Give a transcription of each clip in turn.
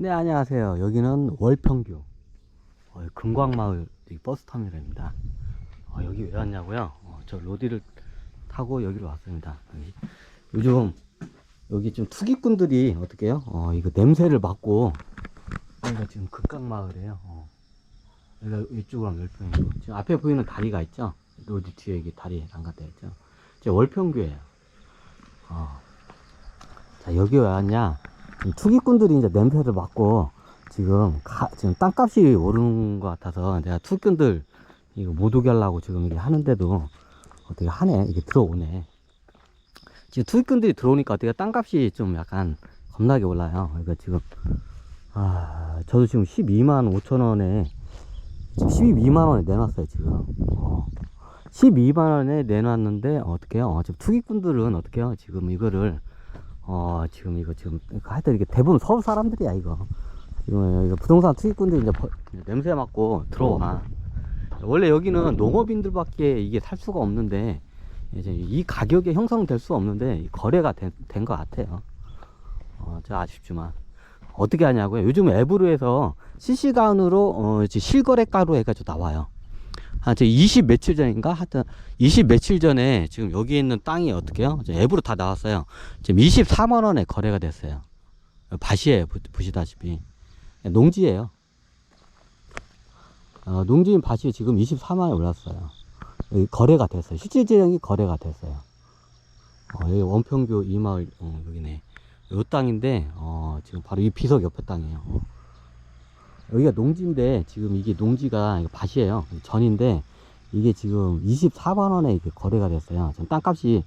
네, 안녕하세요. 여기는 월평교 어, 금광마을 버스터미널입니다. 어, 여기 왜 왔냐고요? 어, 저 로디를 타고 여기로 왔습니다. 여기. 요즘 여기 좀 투기꾼들이 어떻게 해요? 어, 이거 냄새를 맡고 여기가 지금 극강마을이에요. 어. 여기가 이쪽으로 하면 월평이고 지금 앞에 보이는 다리가 있죠? 로디 뒤에 이게 다리 난간되어 있죠? 제 월평교예요. 어. 자, 여기 왜 왔냐? 투기꾼들이 이제 냄새를 맡고 지금 가, 지금 땅값이 오르는 것 같아서 내가 투기꾼들 이거 못 오게 하려고 지금 이게 하는데도 어떻게 하네? 이게 들어오네. 지금 투기꾼들이 들어오니까 어떻게 땅값이 좀 약간 겁나게 올라요. 그러니까 지금 아 저도 지금 12만 5천 원에 지금 12만 원에 내놨어요 지금. 어. 12만 원에 내놨는데 어떻게 해요? 어, 지금 투기꾼들은 어떻게 해요? 지금 이거를 어, 지금 이거 지금, 하여튼 이게 대부분 서울 사람들이야, 이거. 이거, 이거 부동산 투기꾼들이 이제 버- 냄새 맡고 들어와. 원래 여기는 농업인들밖에 이게 살 수가 없는데, 이제 이 가격에 형성될 수 없는데, 이 거래가 된 것 같아요. 어, 저 아쉽지만. 어떻게 하냐고요? 요즘 앱으로 해서 실시간으로, 어, 실거래가로 해가지고 나와요. 한, 저20 며칠 전인가? 하여튼, 20 며칠 전에 지금 여기 있는 땅이 어떻게요? 저 앱으로 다 나왔어요. 지금 24만 원에 거래가 됐어요. 밭이에요. 보- 보시다시피. 농지예요. 어, 농지인 밭이 지금 24만 원에 올랐어요. 거래가 됐어요. 실질 재량이 거래가 됐어요. 어, 여기 원평교 이마을 어, 여기네. 요 땅인데 어, 지금 바로 이 비석 옆에 땅이에요. 어. 여기가 농지인데 지금 이게 농지가 이거 밭이에요. 전인데 이게 지금 24만 원에 이게 거래가 됐어요. 지금 땅값이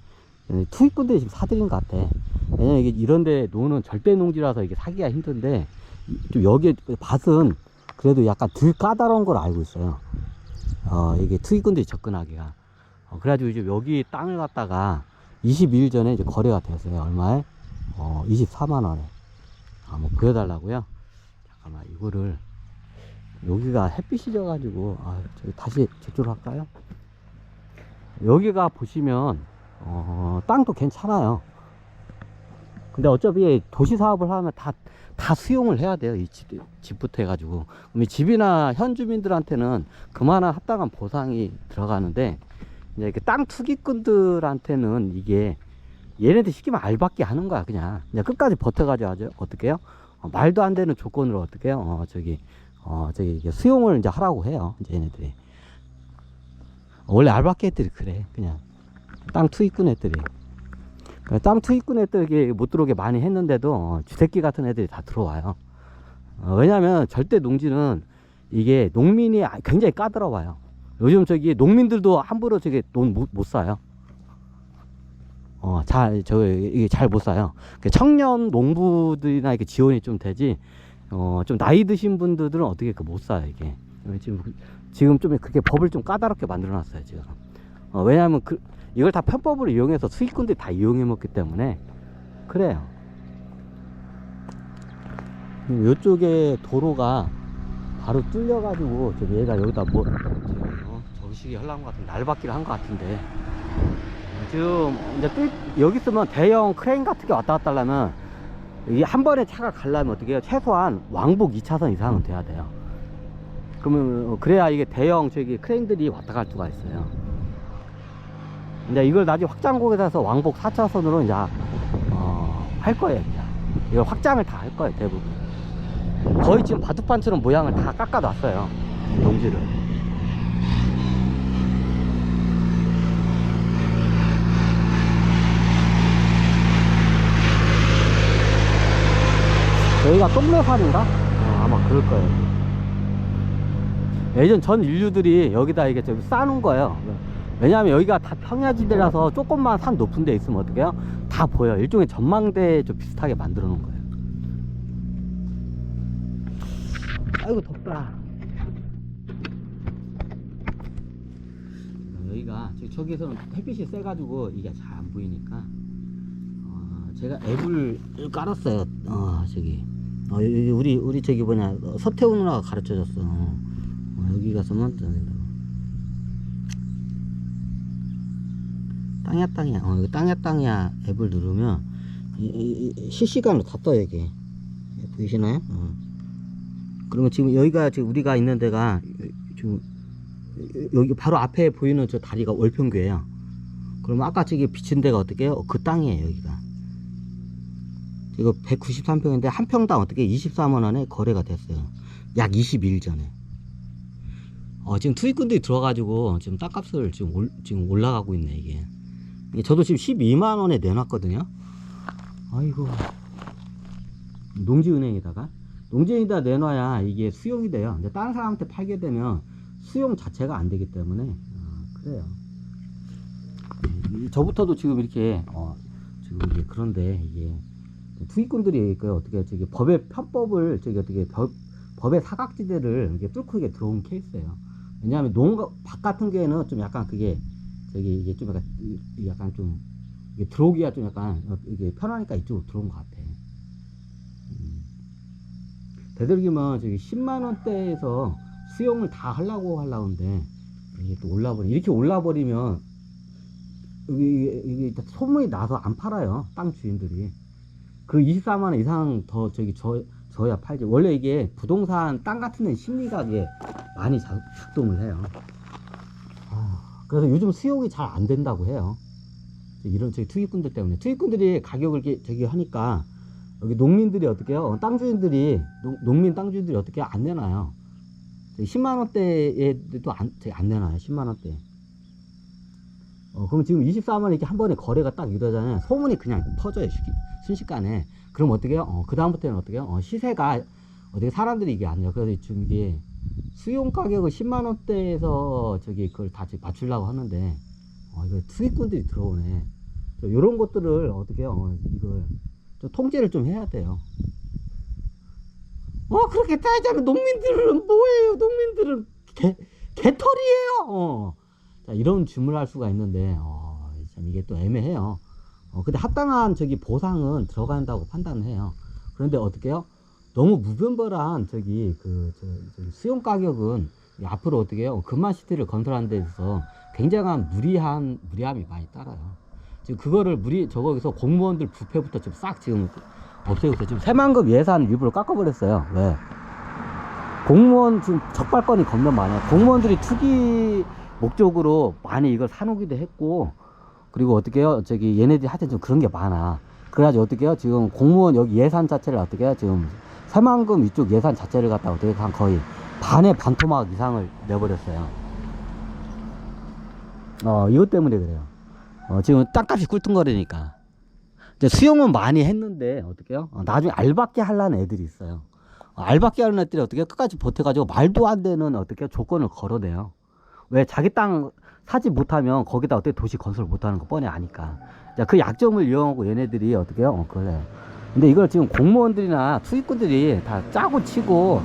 투입꾼들이 지금 사들인 것 같아. 왜냐면 이게 이런데 노는 절대 농지라서 이게 사기가 힘든데 이- 좀 여기 밭은 그래도 약간 덜 까다로운 걸 알고 있어요. 어 이게 투입꾼들이 접근하기가. 어, 그래가지고 이제 여기 땅을 갖다가 22일 전에 이제 거래가 됐어요. 얼마에? 어 24만 원에. 아, 뭐 보여달라고요? 잠깐만 이거를 여기가 햇빛이 져가지고 아, 저기 다시 저쪽으로 할까요? 여기가 보시면 어, 땅도 괜찮아요. 근데 어차피 도시 사업을 하면 다, 다 수용을 해야 돼요. 이 집, 집부터 해가지고. 그럼 이 집이나 현 주민들한테는 그만한 합당한 보상이 들어가는데, 이제 땅 투기꾼들한테는 이게 얘네들 시키면 알받게 하는 거야, 그냥. 그냥 끝까지 버텨가지고 하죠. 어떻게 해요? 어, 말도 안 되는 조건으로 어떻게 해요? 어, 저기, 어, 저기, 수용을 이제 하라고 해요. 이제 얘네들이. 원래 알바끼 애들이 그래, 그냥. 땅 투입꾼 애들이. 그땅 투입꾼 애들이 못 들어오게 많이 했는데도 어, 주새끼 같은 애들이 다 들어와요. 어, 왜냐면 절대 농지는 이게 농민이 아- 굉장히 까다로워요. 요즘 저기 농민들도 함부로 저기 돈못못 사요. 어, 잘, 저, 이게 잘 못 사요. 그 청년 농부들이나 이렇게 지원이 좀 되지, 어, 좀 나이 드신 분들은 어떻게 그 못 사요, 이게. 어, 지금, 그- 지금 좀 그렇게 법을 좀 까다롭게 만들어 놨어요, 지금. 어, 왜냐하면 그, 이걸 다 편법으로 이용해서 수익꾼들이 다 이용해 먹기 때문에, 그래요. 이쪽에 도로가 바로 뚫려가지고, 저기 얘가 여기다 뭐, 지금, 어, 정식이 것 같은데, 날받기를 한 것 같은데, 지금 이제 뚫, 여기 있으면 대형 크레인 같은 게 왔다 갔다 하려면 이게 한 번에 차가 가려면 어떻게 해요? 최소한 왕복 2차선 이상은 돼야 돼요. 그러면 어, 그래야 이게 대형 저기 크레인들이 왔다 갈 수가 있어요. 이제 이걸 나중에 확장곡에서 해서 왕복 4차선으로 이제 어, 할 거예요. 이제. 이걸 확장을 다 할 거예요. 대부분. 거의 지금 바둑판처럼 모양을 다 깎아놨어요. 농지를. 여기가 똥매산인가? 어, 아마 그럴 거예요. 예전 전 인류들이 여기다 이게 좀 싸놓은 거예요. 왜냐하면 여기가 다 평야지대라서 조금만 산 높은 데 있으면 어떡해요? 다 보여. 일종의 전망대 좀 비슷하게 만들어 놓은 거예요. 아이고, 덥다. 여기가 저기- 저기서는 햇빛이 세가지고 이게 잘 안 보이니까 어, 제가 앱을 깔았어요. 어, 저기. 어, 우리, 우리 저기 뭐냐, 어, 서태훈 누나가 가르쳐 줬어. 어, 여기 가서만, 땅야 땅이야. 어, 이거 땅야 땅이야 앱을 누르면 이, 이, 이 실시간으로 다 떠요, 이게. 보이시나요? 어. 그러면 지금 여기가 지금 우리가 있는 데가 지금 여기 바로 앞에 보이는 저 다리가 월평교예요. 그러면 아까 저기 비친 데가 어떻게 해요? 그 땅이에요, 여기가. 이거 193평인데 한 평당 어떻게 24만 원에 거래가 됐어요. 약 20일 전에. 어, 지금 투입꾼들이 들어와가지고 지금 땅값을 지금 올, 지금 올라가고 있네, 이게. 저도 지금 12만 원에 내놨거든요. 아이고. 농지은행에다가. 농지은행에다 내놔야 이게 수용이 돼요. 근데 다른 사람한테 팔게 되면 수용 자체가 안 되기 때문에, 어, 그래요. 이- 저부터도 지금 이렇게, 어, 지금 이게 그런데 이게 투기꾼들이 그 어떻게 저기 법의 편법을 저기 어떻게 법, 법의 사각지대를 이렇게 뚫고 이게 들어온 케이스예요. 왜냐하면 농가 밭 같은 경우에는 좀 약간 그게 저기 이게 좀 약간 약간 좀 이게 들어오기가 좀 약간 어, 이게 편하니까 이쪽으로 들어온 것 같아. 음. 되도록이면 저기 10만 원대에서 수용을 다 하려고 하려는데 이게 또 올라버리 이렇게 올라버리면 이게 소문이 나서 안 팔아요 땅 주인들이 그 24만 원 이상 더 저기 저 저야 팔지. 원래 이게 부동산 땅 같은 데는 심리가 많이 작, 작동을 해요. 아, 그래서 요즘 수용이 잘 안 된다고 해요. 이런 저기 투기꾼들 때문에. 투기꾼들이 가격을 이렇게 저기 하니까 여기 농민들이 어떻게 해요? 어, 땅 주인들이 농, 농민 땅 주인들이 어떻게 안 내놔요. 10만 원대에도 안, 안 내놔요. 10만 원대 어, 그럼 지금 24만 원 이렇게 한 번에 거래가 딱 이러잖아요. 소문이 그냥 퍼져요, 순식간에. 그럼 어떻게 해요? 어, 그다음부터는 어떻게 해요? 어, 시세가, 어떻게 사람들이 이게 안 돼요. 그래서 지금 이게 수용 가격을 10만 원대에서 저기 그걸 다 맞추려고 하는데, 어, 이거 투기꾼들이 들어오네. 이런 것들을 어떻게 해요? 어, 이걸 좀 통제를 좀 해야 돼요. 어, 그렇게 따지자면 농민들은 뭐예요? 농민들은 개, 개털이에요! 어. 자, 이런 주문을 할 수가 있는데, 어, 참 이게 또 애매해요. 어, 근데 합당한 저기 보상은 들어간다고 판단을 해요. 그런데 어떻게 해요? 너무 무분별한 저기 그, 저, 저기 수용 가격은 이 앞으로 어떻게 해요? 금만시티를 건설하는 데 있어서 굉장한 무리한, 무리함이 많이 따라요. 지금 그거를 무리, 저거기서 공무원들 부패부터 지금 싹 지금 없애고 있어요. 지금 새만금 예산 일부러 깎아버렸어요. 왜? 공무원 지금 적발건이 겁나 많아요. 공무원들이 투기 목적으로 많이 이걸 사놓기도 했고, 그리고 어떻게 해요? 저기 얘네들이 하여튼 좀 그런 게 많아. 그래가지고 어떻게 해요? 지금 공무원 여기 예산 자체를 어떻게 해요? 지금 새만금 이쪽 예산 자체를 갖다가 어떻게 한 거의 반의 반토막 이상을 내버렸어요. 어, 이것 때문에 그래요. 어, 지금 땅값이 꿀뚱거리니까. 이제 수용은 많이 했는데, 어떻게 해요? 어, 나중에 알받게 하려는 애들이 있어요. 어, 알받게 하는 애들이 어떻게 해요? 끝까지 버텨가지고 말도 안 되는 어떻게 해요? 조건을 걸어내요. 왜 자기 땅 사지 못하면 거기다 어떻게 도시 건설 못하는 거 뻔히 아니까. 자, 그 약점을 이용하고 얘네들이 어떻게 해요? 어, 그래요. 근데 이걸 지금 공무원들이나 투기꾼들이 다 짜고 치고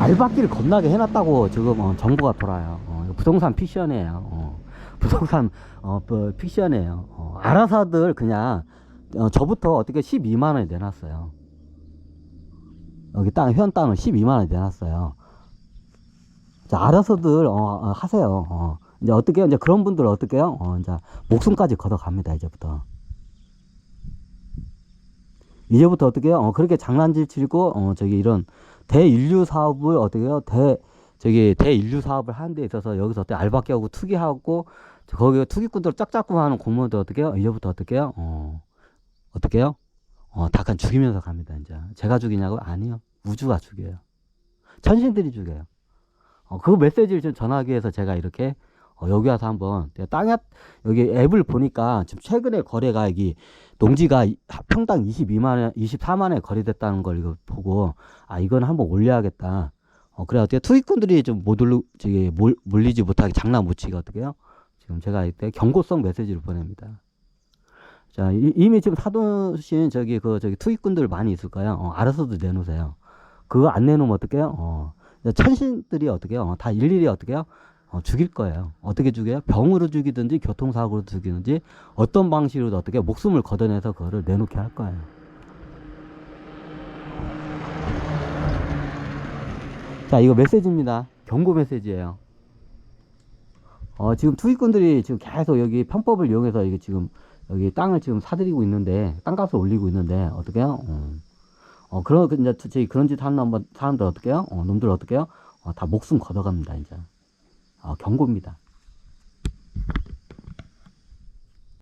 알박기를 겁나게 해놨다고 지금 어, 정보가 돌아요. 어, 부동산 픽션이에요. 어, 부동산 어, 뭐, 픽션이에요. 어, 알아서들 그냥 어, 저부터 어떻게 12만 원에 내놨어요. 여기 땅, 현 땅을 12만 원에 내놨어요. 자, 알아서들 어, 어, 하세요. 어. 이제 어떻게? 이제 그런 분들 어떻게 해요? 어, 이제 목숨까지 걷어갑니다. 이제부터. 이제부터 어떻게 해요? 어, 그렇게 장난질 치고 어, 저기 이런 대인류 사업을 어떻게 해요? 대 저기 대인류 사업을 하는 데 있어서 여기서 어떻게 알바 끼 하고 투기하고 저 거기 투기꾼들 짝짝꿍 하는 공무원들 어떻게 해요? 이제부터 어떻게 해요? 어, 어떻게 해요? 어, 다 그냥 죽이면서 갑니다. 이제 제가 죽이냐고? 아니요. 우주가 죽여요. 천신들이 죽여요. 어, 그 메시지를 좀 전하기 위해서 제가 이렇게 어, 여기 와서 한번 땅에 여기 앱을 보니까 지금 최근에 거래가 여기 농지가 이- 평당 22만 원, 24만 원에 거래됐다는 걸 이거 보고 아 이건 한번 올려야겠다. 어 그래 어떻게 투기꾼들이 좀 못 올리 저기 몰, 몰리지 못하게 장난 못 치게 어떻게 해요? 지금 제가 이때 경고성 메시지를 보냅니다. 자 이, 이미 지금 사두신 저기 그 저기 투기꾼들 많이 있을 거예요. 어, 알아서도 내놓으세요. 그거 안 내놓으면 어떡해요? 어, 천신들이 어떻게 해요? 어, 다 일일이 어떻게 해요? 어, 죽일 거예요. 어떻게 죽여요? 병으로 죽이든지 교통사고로 죽이든지 어떤 방식으로도 어떻게 목숨을 걷어내서 그거를 내놓게 할 거예요. 자, 이거 메시지입니다. 경고 메시지예요. 어, 지금 투기꾼들이 지금 계속 여기 편법을 이용해서 이게 지금 여기 땅을 지금 사들이고 있는데 땅값을 올리고 있는데 어떻게 해요? 어, 어, 그런, 그 이제 저희 그런 짓 하는 놈- 사람들 어떻게 해요? 어, 놈들 어떻게 해요? 어, 다 목숨 걷어갑니다, 이제. 어, 경고입니다.